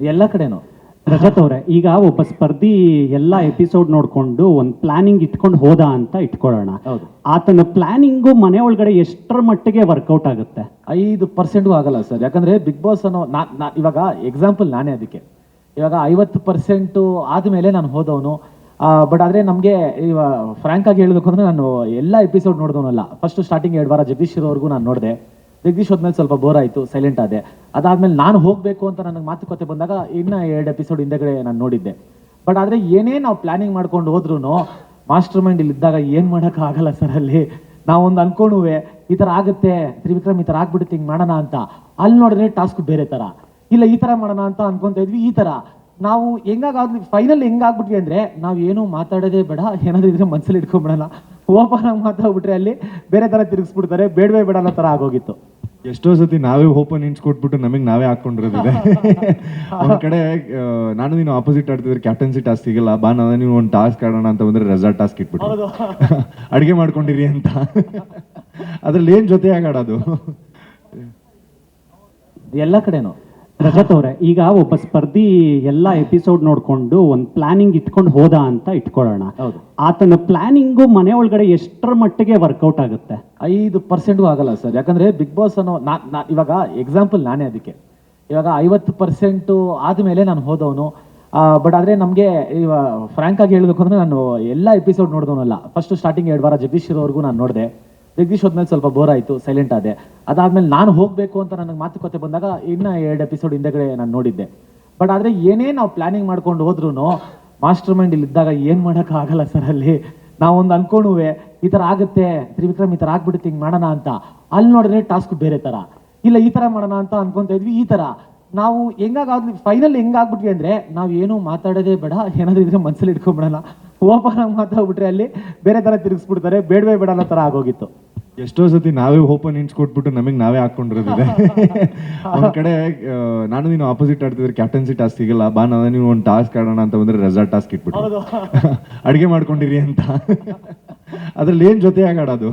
ಎಲ್ಲ ಕಡೆನೂ. ರಜತ್ ಅವರೇ ಈಗ ಒಬ್ಬ ಸ್ಪರ್ಧಿ ಎಲ್ಲ ಎಪಿಸೋಡ್ ನೋಡ್ಕೊಂಡು ಒಂದು ಪ್ಲಾನಿಂಗ್ ಇಟ್ಕೊಂಡು ಹೋದ ಅಂತ ಇಟ್ಕೊಳ್ಳೋಣ. ಹೌದು. ಆತನ ಪ್ಲಾನಿಂಗು ಮನೆ ಒಳಗಡೆ ಎಷ್ಟರ ಮಟ್ಟಿಗೆ ವರ್ಕೌಟ್ ಆಗುತ್ತೆ? ಐದು ಪರ್ಸೆಂಟ್ಗೂ ಆಗಲ್ಲ ಸರ್. ಯಾಕಂದ್ರೆ ಬಿಗ್ ಬಾಸ್ ಅನ್ನೋ ನಾ ನಾ- ಇವಾಗ ಎಕ್ಸಾಂಪಲ್ ನಾನೇ ಅದಕ್ಕೆ. ಇವಾಗ ಐವತ್ತು ಪರ್ಸೆಂಟು ಆದಮೇಲೆ ನಾನು ಹೋದವನು. ಬಟ್ ಆದರೆ ನಮಗೆ ಇವಾಗ ಫ್ರ್ಯಾಂಕ್ ಆಗಿ ಹೇಳಬೇಕು ಅಂದ್ರೆ ನಾನು ಎಲ್ಲ ಎಪಿಸೋಡ್ ನೋಡಿದವನಲ್ಲ. ಫಸ್ಟ್ ಸ್ಟಾರ್ಟಿಂಗ್ ಎರಡು ವಾರ ಜಗದೀಶ್ ಇರೋವರೆಗೂ ನಾನು ನೋಡಿದೆ. ಜಗದೀಶ್ ಹೋದ್ಮೇಲೆ ಸ್ವಲ್ಪ ಬೋರ್ ಆಯಿತು ಸೈಲೆಂಟ್ ಆದೆ. ಅದಾದ್ಮೇಲೆ ನಾನು ಹೋಗಬೇಕು ಅಂತ ನನಗೆ ಮಾತುಕತೆ ಬಂದಾಗ ಇನ್ನೂ ಎರಡು ಎಪಿಸೋಡ್ ಹಿಂದೆಗಡೆ ನಾನು ನೋಡಿದ್ದೆ. ಬಟ್ ಆದರೆ ಏನೇ ನಾವು ಪ್ಲಾನಿಂಗ್ ಮಾಡ್ಕೊಂಡು ಹೋದ್ರೂ ಮಾಸ್ಟರ್ ಮೈಂಡ್ ಇಲ್ಲಿ ಇದ್ದಾಗ ಏನು ಆಗಲ್ಲ ಸರ್ ಅಲ್ಲಿ. ನಾವೊಂದು ಅನ್ಕೊಂಡುವೆ ಈ ಥರ ಆಗುತ್ತೆ, ತ್ರಿವಿಕ್ರಮ್ ಈ ಥರ ಆಗ್ಬಿಡುತ್ತೆ, ಹಿಂಗೆ ಮಾಡೋಣ ಅಂತ. ಅಲ್ಲಿ ನೋಡಿದ್ರೆ ಟಾಸ್ಕ್ ಬೇರೆ ಥರ ಇಲ್ಲ, ಈ ಥರ ಮಾಡೋಣ ಅಂತ ಅನ್ಕೊಂತ ಇದ್ವಿ, ಈ ಥರ ನಾವು ಹೆಂಗಾಗ್ಲಿ ಫೈನಲ್ ಹೆಂಗಾಗ್ಬಿಟ್ವಿ ಅಂದರೆ ನಾವು ಏನು ಮಾತಾಡೋದೇ ಬೇಡ, ಏನಾದರೂ ಇದ್ರೆ ಮನ್ಸಲ್ಲಿ ಇಟ್ಕೊಂಡ್ಬಿಡೋಣ ಓಪನ್ ಆಗಿ ಮಾತಾಡ್ಬಿಟ್ರೆ ಅಲ್ಲಿ ಬೇರೆ ಥರ ತಿರುಗಿಸ್ಬಿಡ್ತಾರೆ, ಬೇಡವೇ ಬೇಡ ಅನ್ನೋ ಥರ ಆಗೋಗಿತ್ತು. ಎಷ್ಟೋ ಸತಿ ನಾವೇ ಓಪನ್ ಇಂಟ್ಸ್ ಕೊಟ್ಬಿಟ್ಟು ನಮಗೆ ನಾವೇ ಹಾಕೊಂಡಿರೋದಿದೆ ಒಂದ್ ಕಡೆ ನಾನು ನೀನು ಆಪೋಸಿಟ್ ಆಡ್ತಿದ್ರೆ ಕ್ಯಾಪ್ಟನ್ಸಿ ಟಾಸ್ಕ್ ಸಿಗಲ್ಲ ಬಾ ನಾನು ನೀವು ಒಂದು ಟಾಸ್ಕ್ ಆಡೋಣ ಅಂತ ಬಂದ್ರೆ ರೆಸಾರ್ಟ್ ಟಾಸ್ಕ್ ಇಟ್ಬಿಟ್ಟು. ಅಡಿಗೆ ಮಾಡ್ಕೊಂಡಿರಿ ಅಂತ. ಅದ್ರಲ್ಲಿ ಏನ್ ಜೊತೆಯಾಗಿ ಆಡೋದು? ಎಲ್ಲ ಕಡೆನೂ. ರಜತ್ ಅವರೇ ಈಗ ಒಬ್ಬ ಸ್ಪರ್ಧಿ ಎಲ್ಲ ಎಪಿಸೋಡ್ ನೋಡ್ಕೊಂಡು ಒಂದು ಪ್ಲಾನಿಂಗ್ ಇಟ್ಕೊಂಡು ಹೋದ ಅಂತ ಇಟ್ಕೊಳ್ಳೋಣ. ಹೌದು. ಆತನ ಪ್ಲಾನಿಂಗು ಮನೆ ಒಳಗಡೆ ಎಷ್ಟರ ಮಟ್ಟಿಗೆ ವರ್ಕೌಟ್ ಆಗುತ್ತೆ? ಐದು ಪರ್ಸೆಂಟ್ಗೂ ಆಗಲ್ಲ ಸರ್. ಯಾಕಂದ್ರೆ ಬಿಗ್ ಬಾಸ್ ಅನ್ನೋ ನಾ ನಾ ಇವಾಗ ಎಕ್ಸಾಂಪಲ್ ನಾನೇ ಅದಕ್ಕೆ. ಇವಾಗ ಐವತ್ತು ಪರ್ಸೆಂಟು ಆದಮೇಲೆ ನಾನು ಹೋದವನು. ಬಟ್ ಆದರೆ ನಮಗೆ ಇವಾಗ ಫ್ರ್ಯಾಂಕ್ ಆಗಿ ಹೇಳಬೇಕು ಅಂದ್ರೆ ನಾನು ಎಲ್ಲ ಎಪಿಸೋಡ್ ನೋಡಿದವನಲ್ಲ. ಫಸ್ಟ್ ಸ್ಟಾರ್ಟಿಂಗ್ ಎರಡು ವಾರ ಜಗದೀಶ್ ಇರೋವರೆಗೂ ನಾನು ನೋಡಿದೆ. ಜಗದೀಶ್ ಹೋದ್ಮೇಲೆ ಸ್ವಲ್ಪ ಬೋರ್ ಆಯಿತು ಸೈಲೆಂಟ್ ಆದೆ. ಅದಾದ್ಮೇಲೆ ನಾನು ಹೋಗಬೇಕು ಅಂತ ನನಗೆ ಮಾತುಕತೆ ಬಂದಾಗ ಇನ್ನೂ ಎರಡು ಎಪಿಸೋಡ್ ಹಿಂದೆಗಡೆ ನಾನು ನೋಡಿದ್ದೆ. ಬಟ್ ಆದರೆ ಏನೇ ನಾವು ಪ್ಲಾನಿಂಗ್ ಮಾಡ್ಕೊಂಡು ಹೋದ್ರೂ ಮಾಸ್ಟರ್ ಮೈಂಡ್ ಇಲ್ಲಿ ಇದ್ದಾಗ ಏನು ಮಾಡೋಕ್ಕಾಗಲ್ಲ ಸರ್ ಅಲ್ಲಿ. ನಾವೊಂದು ಅನ್ಕೊಂಡುವೆ ಈ ಥರ ಆಗುತ್ತೆ, ತ್ರಿವಿಕ್ರಮ್ ಈ ಥರ ಆಗ್ಬಿಡುತ್ತೆ, ಹಿಂಗೆ ಮಾಡೋಣ ಅಂತ. ಅಲ್ಲಿ ನೋಡಿದ್ರೆ ಟಾಸ್ಕ್ ಬೇರೆ ಥರ. ಇಲ್ಲ ಈ ಥರ ಮಾಡೋಣ ಅಂತ ಅನ್ಕೊಂತ ಇದ್ವಿ, ಈ ಥರ. ನಾವು ಹೆಂಗಾಗ್ಲಿ ಫೈನಲ್ ಹೆಂಗಾಗ್ಬಿಟ್ವಿ ಅಂದರೆ ನಾವು ಏನು ಮಾತಾಡೋದೇ ಬೇಡ, ಏನಾದ್ರು ಇದ್ರೆ ಮನ್ಸಲ್ಲಿ ಇಟ್ಕೊಂಡ್ಬಿಡೋಣ ಓಪನ್ ಆಗಿ ಮಾತಾಡ್ಬಿಟ್ರೆ ಅಲ್ಲಿ ಬೇರೆ ಥರ ತಿರುಗಿಸ್ಬಿಡ್ತಾರೆ, ಬೇಡವೇ ಬೇಡ ಅನ್ನೋ ಥರ ಆಗೋಗಿತ್ತು. ಎಷ್ಟೋ ಸತಿ ನಾವೇ ಓಪನ್ ಹಿಂಟ್ಸ್ ಕೊಟ್ಬಿಟ್ಟು ನಮಗೆ ನಾವೇ ಹಾಕೊಂಡಿರೋದಿದೆ ಒಂದ್ ಕಡೆ ನಾನು ನೀನು ಆಪೋಸಿಟ್ ಆಡ್ತಿದ್ರೆ ಕ್ಯಾಪ್ಟನ್ಸಿ ಟಾಸ್ಕ್ ಸಿಗಲ್ಲ ಬಾ ನಾನು ನೀವು ಒಂದು ಟಾಸ್ಕ್ ಆಡೋಣ ಅಂತ ಬಂದ್ರೆ ರೆಸಾರ್ಟ್ ಟಾಸ್ಕ್ ಇಟ್ಬಿಟ್ಟು. ಅಡಿಗೆ ಮಾಡ್ಕೊಂಡಿರಿ ಅಂತ. ಅದ್ರಲ್ಲಿ ಏನ್ ಜೊತೆ ಆಡೋದು?